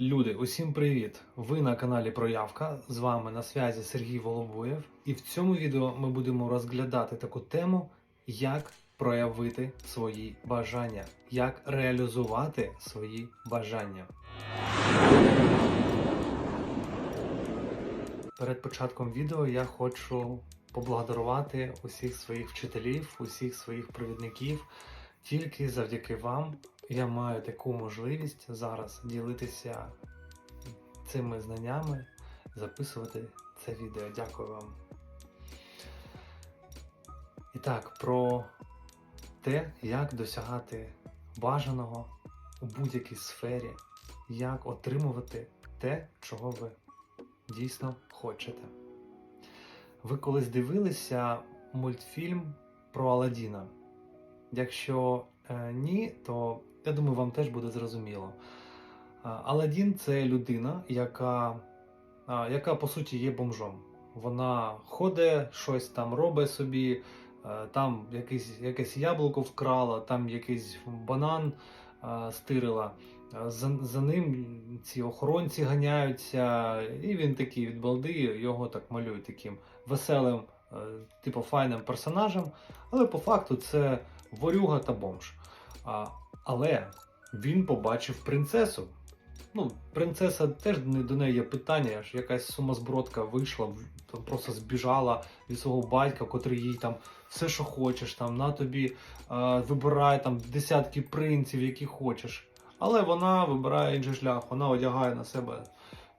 Люди, усім привіт! Ви на каналі Проявка. З вами на зв'язі Сергій Волобуєв. І в цьому відео ми будемо розглядати таку тему, як проявити свої бажання, як реалізувати свої бажання. Перед початком відео я хочу поблагодарувати усіх своїх вчителів, усіх своїх провідників. Тільки завдяки вам я маю таку можливість зараз ділитися цими знаннями, записувати це відео. Дякую вам. І так, про те, як досягати бажаного у будь-якій сфері, як отримувати те, чого ви дійсно хочете. Ви колись дивилися мультфільм про Аладдіна? Якщо ні, то я думаю, вам теж буде зрозуміло. А, Аладдін це людина, яка, яка по суті є бомжом. Вона ходить, щось там робить собі, е, там якесь, якесь яблуко вкрала, там якийсь банан е, стирила. Е, За, за ним ці охоронці ганяються, і він такий від балди, його так малюють таким веселим, е, типу файним персонажем. Але по факту це ворюга та бомж. А, але він побачив принцесу. Ну, принцеса теж до неї є питання, аж якась сумасбродка вийшла, просто збіжала від свого батька, котрий їй там все, що хочеш, там на тобі е, вибирай там десятки принців, які хочеш. Але вона вибирає інший шлях, вона одягає на себе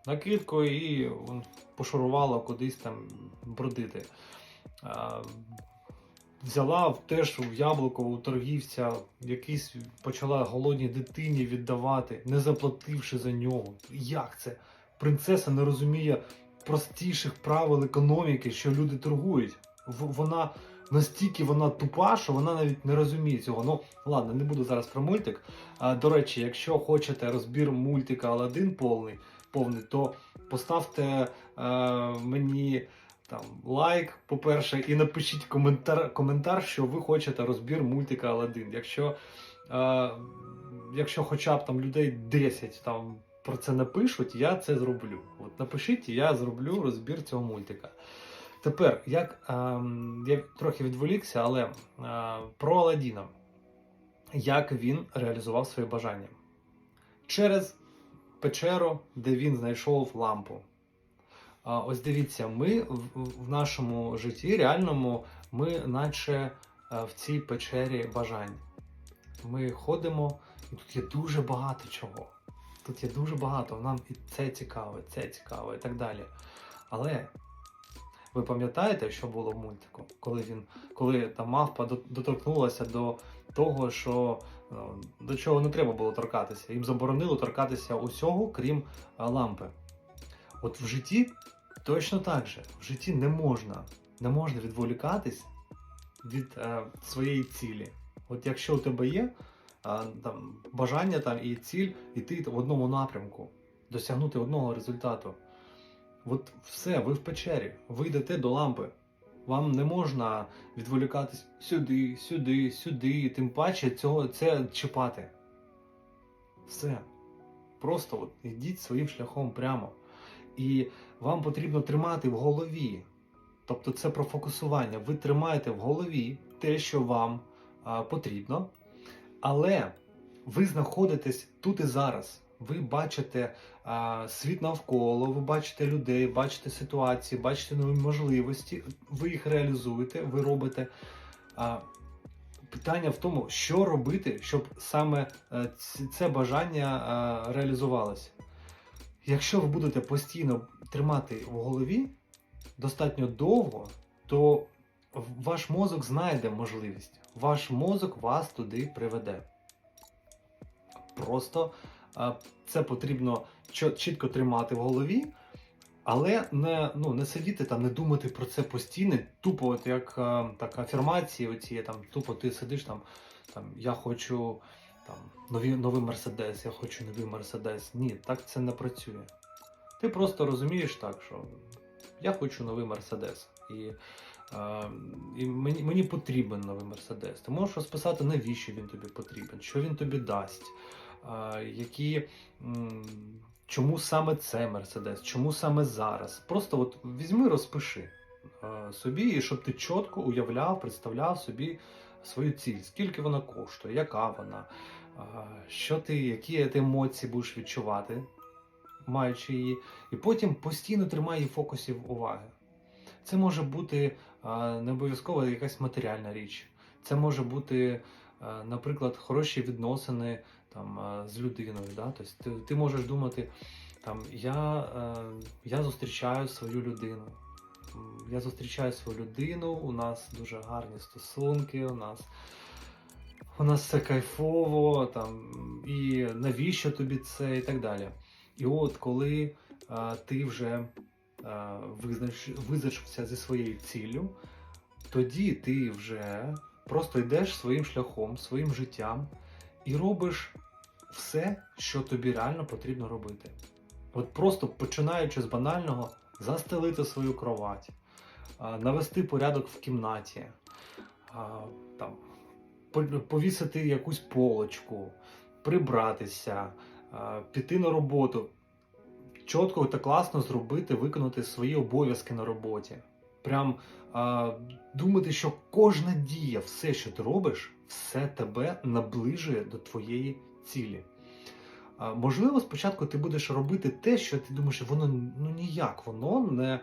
накидку і пошурувала кудись там бродити. Взяла теж в яблуко у торгівця, якийсь почала голодній дитині віддавати, не заплативши за нього. Як це? Принцеса не розуміє простіших правил економіки, що люди торгують. Вона настільки вона тупа, що вона навіть не розуміє цього. Ну ладно, не буду зараз про мультик. До речі, якщо хочете розбір мультика Аладдин повний, повний то поставте е, мені там лайк, по-перше, і напишіть коментар, коментар, що ви хочете розбір мультика Аладдин. Якщо, е, якщо хоча б там людей 10 там про це напишуть, я це зроблю. От напишіть, і я зроблю розбір цього мультика. Тепер, як ем, я трохи відволікся, але е, про Аладдіна. Як він реалізував свої бажання? Через печеру, де він знайшов лампу. Ось дивіться, ми в, нашому житті реальному, ми наче е, в цій печері бажань. Ми ходимо, і тут є дуже багато чого. Тут є дуже багато. Нам і це цікаве, це цікаво і так далі. Але ви пам'ятаєте, що було в мультику? Коли він, коли та мавпа доторкнулася до того, що ну, до чого не треба було торкатися. Їм заборонило торкатися усього, крім е, лампи. От в житті точно так же. В житті не можна, не можна відволікатись від е, своєї цілі. От якщо у тебе є е, там, бажання там, і ціль йти в одному напрямку, досягнути одного результату. От все, ви в печері, ви йдете до лампи. Вам не можна відволікатись сюди, сюди, сюди, тим паче цього, це чіпати. Все. Просто от йдіть своїм шляхом прямо. І вам потрібно тримати в голові. Тобто це про фокусування. Ви тримаєте в голові те, що вам а, потрібно, але ви знаходитесь тут і зараз. Ви бачите а, світ навколо, ви бачите людей, бачите ситуації, бачите нові можливості, ви їх реалізуєте, ви робите. А, питання в тому, що робити, щоб саме е, це бажання реалізувалося. Якщо ви будете постійно тримати в голові достатньо довго, то ваш мозок знайде можливість. Ваш мозок вас туди приведе. Просто е, це потрібно чітко тримати в голові, але не, ну, не сидіти там, не думати про це постійно, тупо, от як е, так, афірмації, оці, там, тупо ти сидиш там, там я хочу там, нові, новий Мерседес, я хочу новий Мерседес. Ні, так це не працює. Ти просто розумієш так, що я хочу новий Мерседес. І, е, і мені, мені потрібен новий Мерседес. Ти можеш розписати, навіщо він тобі потрібен, що він тобі дасть, е, які, м, чому саме це Мерседес, чому саме зараз. Просто от візьми, розпиши е, собі, і щоб ти чітко уявляв, представляв собі свою ціль, скільки вона коштує, яка вона, що ти, які ти емоції будеш відчувати, маючи її, і потім постійно тримай її в фокусі уваги. Це може бути не обов'язково якась матеріальна річ. Це може бути, наприклад, хороші відносини там, з людиною. Да? Тобто ти, ти можеш думати, там, я, е, я зустрічаю свою людину. Я зустрічаю свою людину, у нас дуже гарні стосунки, у нас, у нас все кайфово, там, і навіщо тобі це, і так далі. І от коли е, ти вже е, визнач, визначився зі своєю ціллю, тоді ти вже просто йдеш своїм шляхом, своїм життям і робиш все, що тобі реально потрібно робити. От просто починаючи з банального, застелити свою кровать, навести порядок в кімнаті, там, повісити якусь полочку, прибратися, піти на роботу. Чітко та класно зробити, виконати свої обов'язки на роботі. Прям а, думати, що кожна дія, все, що ти робиш, все тебе наближує до твоєї цілі. Можливо, спочатку ти будеш робити те, що ти думаєш, воно ну ніяк, воно не,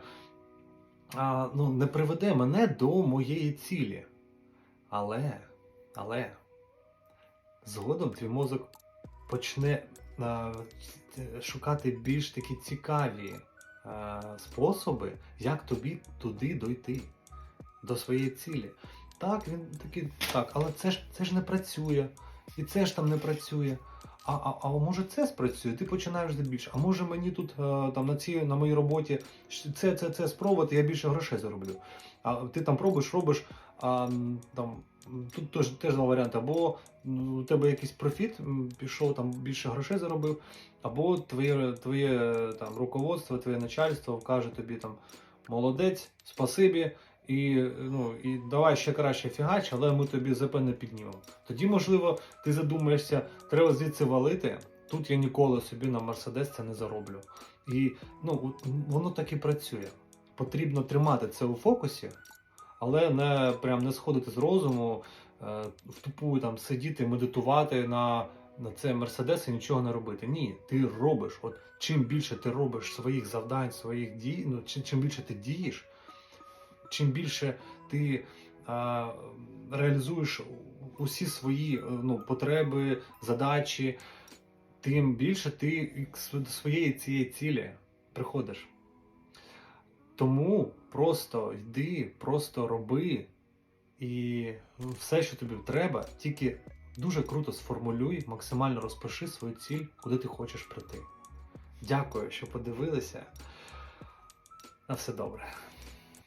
а, ну, не приведе мене до моєї цілі. Але, але згодом твій мозок почне а, шукати більш такі цікаві а, способи, як тобі туди дойти, до своєї цілі. Так, він такий, так, але це ж це ж не працює, і це ж там не працює. А, а, а може це спрацює? Ти починаєш за більше. А може мені тут е, там на цій на моїй роботі це, це, це спробувати, я більше грошей зароблю. А ти там пробуєш, робиш, а там тут теж, теж два варіанти. Або у тебе якийсь профіт пішов, там більше грошей заробив, або твоє, твоє там руководство, твоє начальство каже тобі там молодець, спасибі. І, ну, і давай ще краще фігач, але ми тобі ЗП не піднімемо. Тоді, можливо, ти задумаєшся, треба звідси валити. Тут я ніколи собі на Мерседес це не зароблю. І ну, воно так і працює. Потрібно тримати це у фокусі, але не прям не сходити з розуму, е, в тупу там сидіти, медитувати на, на це Мерседес і нічого не робити. Ні, ти робиш. От чим більше ти робиш своїх завдань, своїх дій, ну чим, більше ти дієш, чим більше ти а, реалізуєш усі свої е, ну, потреби, задачі, тим більше ти до своєї цієї цілі приходиш. Тому просто йди, просто роби, і все, що тобі треба, тільки дуже круто сформулюй, максимально розпиши свою ціль, куди ти хочеш прийти. Дякую, що подивилися. На все добре.